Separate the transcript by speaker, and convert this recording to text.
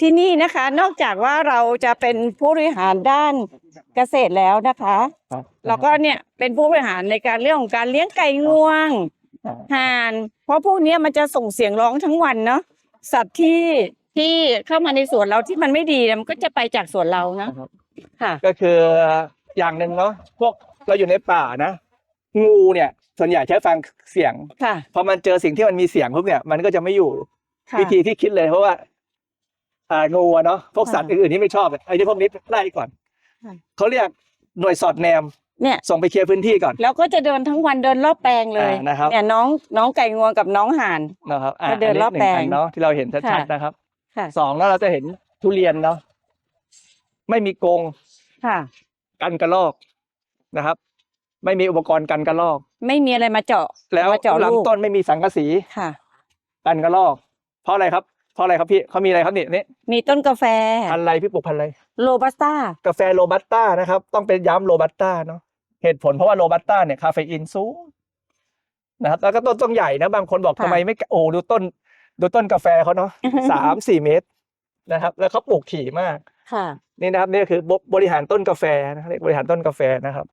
Speaker 1: ที่นี่นะคะ นอกจากว่าเราจะเป็นผู้บริหารด้านเกษตรแล้วนะคะ
Speaker 2: ครับ
Speaker 1: เราก็เนี่ยเป็นผู้บริหารในการเรื่องของการเลี้ยงไก่งวง
Speaker 2: อ่า
Speaker 1: ห่าน เพราะพวกเนี้ยมันจะส่งเสียงร้องทั้งวันเนาะสัตว์ที่ที่เข้ามาในสวนเราที่มันไม่ดีเนี่ยมันก็จะไปจากสวนเรานะ
Speaker 2: ครับ
Speaker 1: ค่ะ
Speaker 2: ก็คืออย่างหนึ่งเนาะพวกเราอยู่ในป่านะ งูเนี่ย ส่วนใหญ่ใช้ฟังเสียง
Speaker 1: ค่ะ
Speaker 2: พอมันเจอสิ่งที่มันมีเสียงปุ๊บเนี่ยมันก็จะไม่อยู่
Speaker 1: ค่ะ
Speaker 2: วิธีที่คิดเลยเพราะว่า อ่างูอะเนาะพวกสัตว์
Speaker 1: ค่ะ
Speaker 2: อื่นๆที่ไม่ชอบเนี่ยไอ้ที่พวกนี้ไล่ก่อน
Speaker 1: ค่ะ
Speaker 2: เขาเรียกหน่วยสอดแนม
Speaker 1: เนี่ย
Speaker 2: ส่งไปเคลียร์พื้นที่ก่อน
Speaker 1: แล้วก็จะเดินทั้งวันเดินรอบแปลงเลย
Speaker 2: อ่านะครับ
Speaker 1: เนี่ยน้องน้องไก่งวงกับน้องห่าน
Speaker 2: นะครับอ่า
Speaker 1: ก็เดินรอบ
Speaker 2: หง
Speaker 1: แปลง
Speaker 2: นเนาะที่เราเห็นชัด
Speaker 1: ค่ะ
Speaker 2: ๆนะครับ
Speaker 1: ค่ะ
Speaker 2: สองแล้วเราจะเห็นทุเรียนเนาะไม่มีกรง
Speaker 1: ค่ะ
Speaker 2: กันกระรอกนะครับ ไม่มีอุปกรณ์กันกระรอก
Speaker 1: ไม่มีอะไรมาเจาะ
Speaker 2: แล้ว
Speaker 1: มาเจาะลูก
Speaker 2: ลำต้นไม่มีสังกะสี
Speaker 1: ค่ะ
Speaker 2: กันกระรอก เพราะอะไรครับเพ ราะอะไรครับพี่เขามีอะไรครับนี่นี่
Speaker 1: มีต้นกาแฟ
Speaker 2: พันธุ์อะไรพี่ปลูกพันธุ์อะไร
Speaker 1: โรบัสต้า
Speaker 2: กาแฟโรบัสต้านะครับ ต้องเป็นย้ำโรบัสต้าเนาะเหตุผลเพราะว่าโรบัสต้าเนี่ยคาเฟอีนสูงนะครับแล้วก็ต้นต้องใหญ่นะบางคนบอก
Speaker 1: ค่ะ
Speaker 2: ทำไมไม่โอ้ดูต้น ดูต้นกาแฟเขาเนาะสามสี่เมตรนะครับ แล้วเขาปลูกถี่มาก
Speaker 1: ค่ะ
Speaker 2: นี่นะครับนี่ก็คือบบบริหารต้นกาแฟนะครับเรียกบริหารต้นกาแฟนะครับ